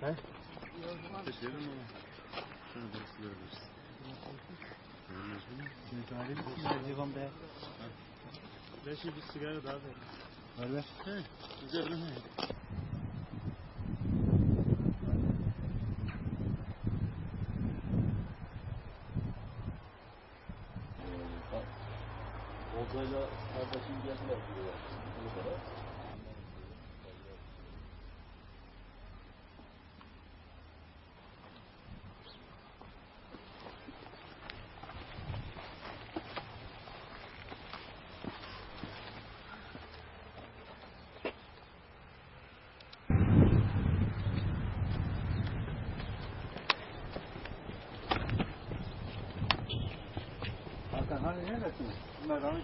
He? Geçelim ama. Şunu da bunu. Müdahale misin? Merdiven be. Beşi bir sigara daha ver. Ver ver. He. Güzel değil mi? Oltayla kardeşim geldiler buraya. Bu kadar. Hakan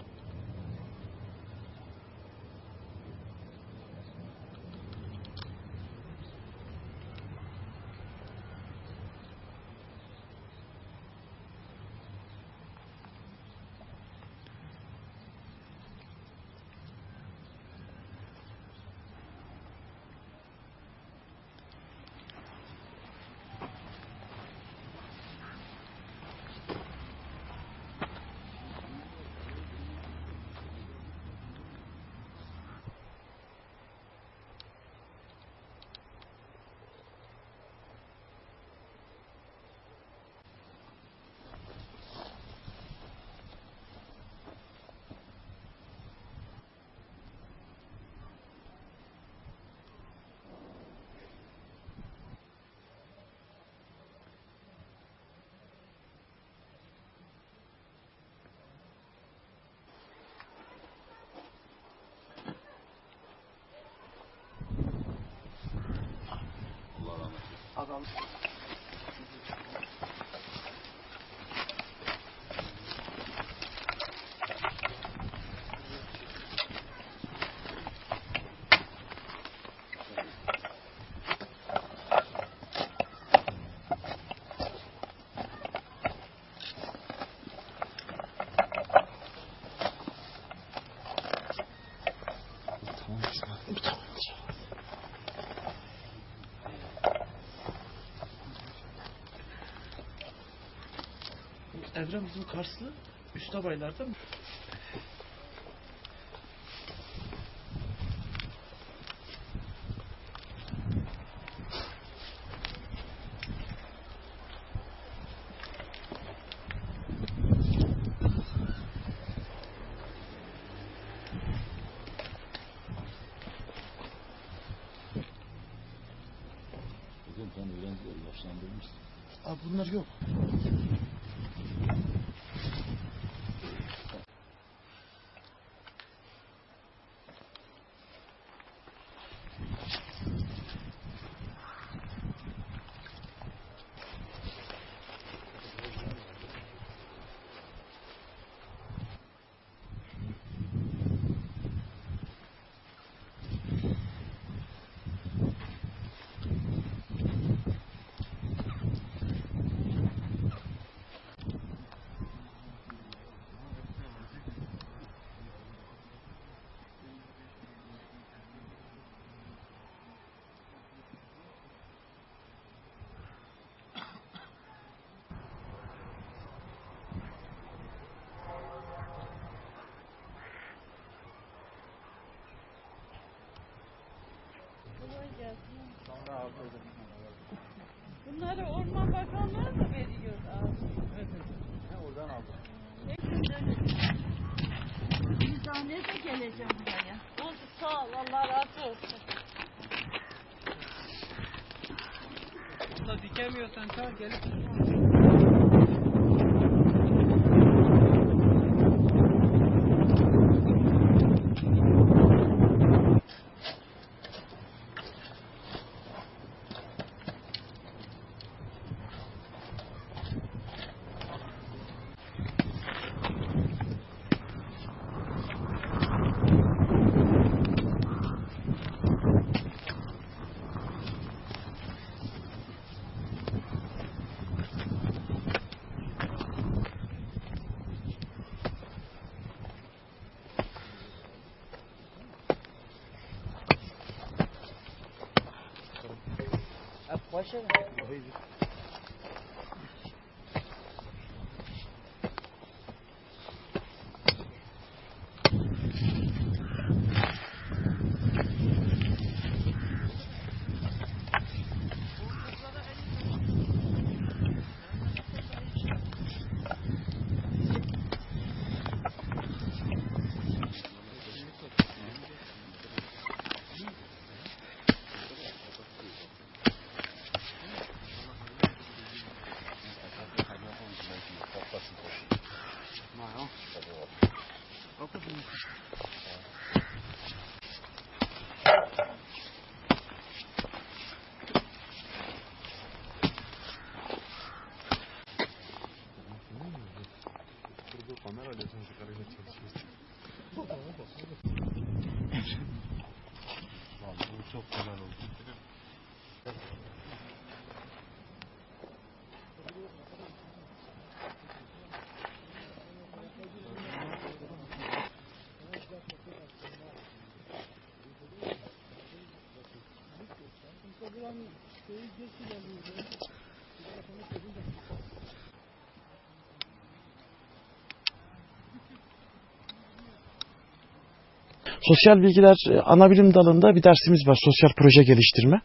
problem. Evren bizim Karslı üst abaylarda mı? Kızım sen öğrencileri yaşlandırmışsın. Abi bunlar yok. Bunları Orman Bakanlığı mı veriyor abi? oradan aldım. Ne güzel. Bir zahmete geleceğim buraya. Oldu sağ ol Allah razı olsun. Valla dikemiyorsan çağır gelip باشه. olan şeyi geçirelim. Telefonu çözünce Sosyal bilgiler e, ana bilim dalında bir dersimiz var. Sosyal proje geliştirme.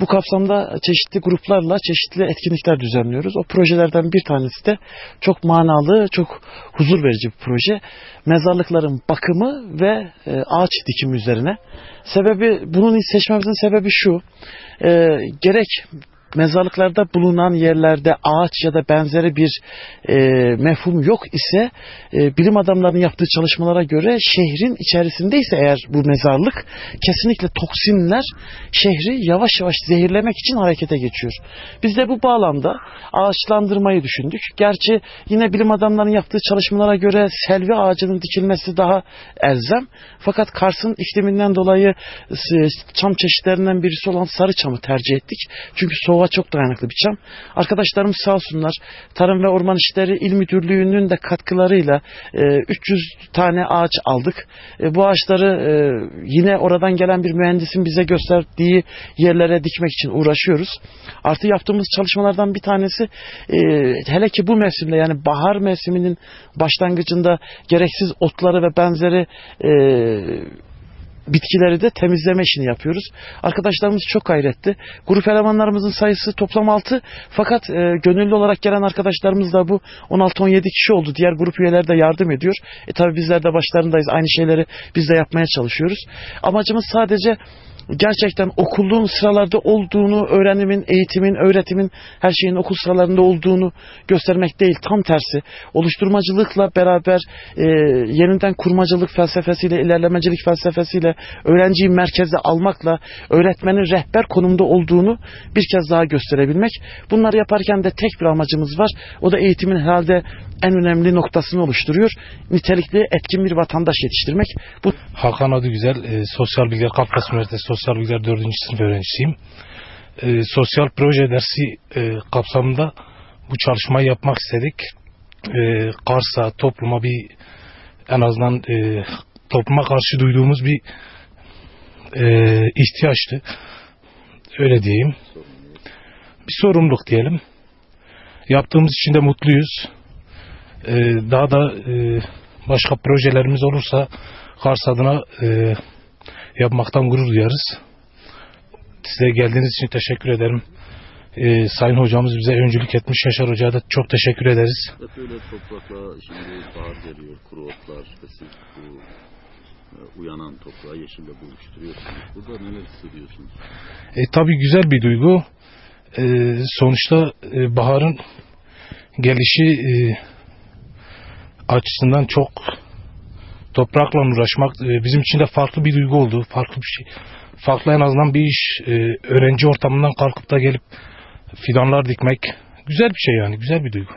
Bu kapsamda çeşitli gruplarla çeşitli etkinlikler düzenliyoruz. O projelerden bir tanesi de çok manalı, çok huzur verici bir proje. Mezarlıkların bakımı ve e, ağaç dikimi üzerine. Sebebi bunun seçmemizin sebebi şu. E, gerek mezarlıklarda bulunan yerlerde ağaç ya da benzeri bir e, mefhum yok ise e, bilim adamlarının yaptığı çalışmalara göre şehrin içerisindeyse eğer bu mezarlık kesinlikle toksinler şehri yavaş yavaş zehirlemek için harekete geçiyor. Biz de bu bağlamda ağaçlandırmayı düşündük. Gerçi yine bilim adamlarının yaptığı çalışmalara göre selvi ağacının dikilmesi daha elzem. Fakat Kars'ın ikliminden dolayı e, çam çeşitlerinden birisi olan sarı çamı tercih ettik. Çünkü soğuğa çok dayanıklı bir çam. Arkadaşlarımız sağ olsunlar Tarım ve Orman İşleri İl Müdürlüğü'nün de katkılarıyla e, 300 tane ağaç aldık. E, bu ağaçları e, yine oradan gelen bir mühendisin bize gösterdiği yerlere dikmek için uğraşıyoruz. Artı yaptığımız çalışmalardan bir tanesi e, hele ki bu mevsimde yani bahar mevsiminin başlangıcında gereksiz otları ve benzeri e, bitkileri de temizleme işini yapıyoruz. Arkadaşlarımız çok gayretti. Grup elemanlarımızın sayısı toplam 6 fakat e, gönüllü olarak gelen arkadaşlarımız da bu 16-17 kişi oldu. Diğer grup üyeleri de yardım ediyor. E tabi bizler de başlarındayız. Aynı şeyleri biz de yapmaya çalışıyoruz. Amacımız sadece gerçekten okulun sıralarda olduğunu, öğrenimin, eğitimin, öğretimin her şeyin okul sıralarında olduğunu göstermek değil. Tam tersi. Oluşturmacılıkla beraber e, yeniden kurmacılık felsefesiyle, ilerlemecilik felsefesiyle öğrenciyi merkeze almakla öğretmenin rehber konumda olduğunu bir kez daha gösterebilmek. Bunları yaparken de tek bir amacımız var. O da eğitimin herhalde en önemli noktasını oluşturuyor. Nitelikli, etkin bir vatandaş yetiştirmek. Bu Hakan Adı Güzel, e, Sosyal Bilgiler Kafkas Üniversitesi Sosyal Bilgiler 4. sınıf öğrencisiyim. E, sosyal proje dersi e, kapsamında bu çalışmayı yapmak istedik. E, Kars'a, topluma bir en azından e, topluma karşı duyduğumuz bir e, ihtiyaçtı. Öyle diyeyim. Bir sorumluluk diyelim. Yaptığımız için de mutluyuz. E, daha da e, başka projelerimiz olursa Kars adına e, yapmaktan gurur duyarız. Size geldiğiniz için teşekkür ederim. E, Sayın hocamız bize öncülük etmiş. Yaşar Hoca'ya da çok teşekkür ederiz. Hep öyle toprakla şimdi bahar geliyor, kuru otlar ve siz bu e, uyanan toprağı yeşille buluşturuyorsunuz. Burada neler hissediyorsunuz? E, tabii güzel bir duygu. E, sonuçta e, baharın gelişi e, açısından çok toprakla uğraşmak e, bizim için de farklı bir duygu oldu. Farklı bir şey. Farklı en azından bir iş e, öğrenci ortamından kalkıp da gelip fidanlar dikmek güzel bir şey yani güzel bir duygu.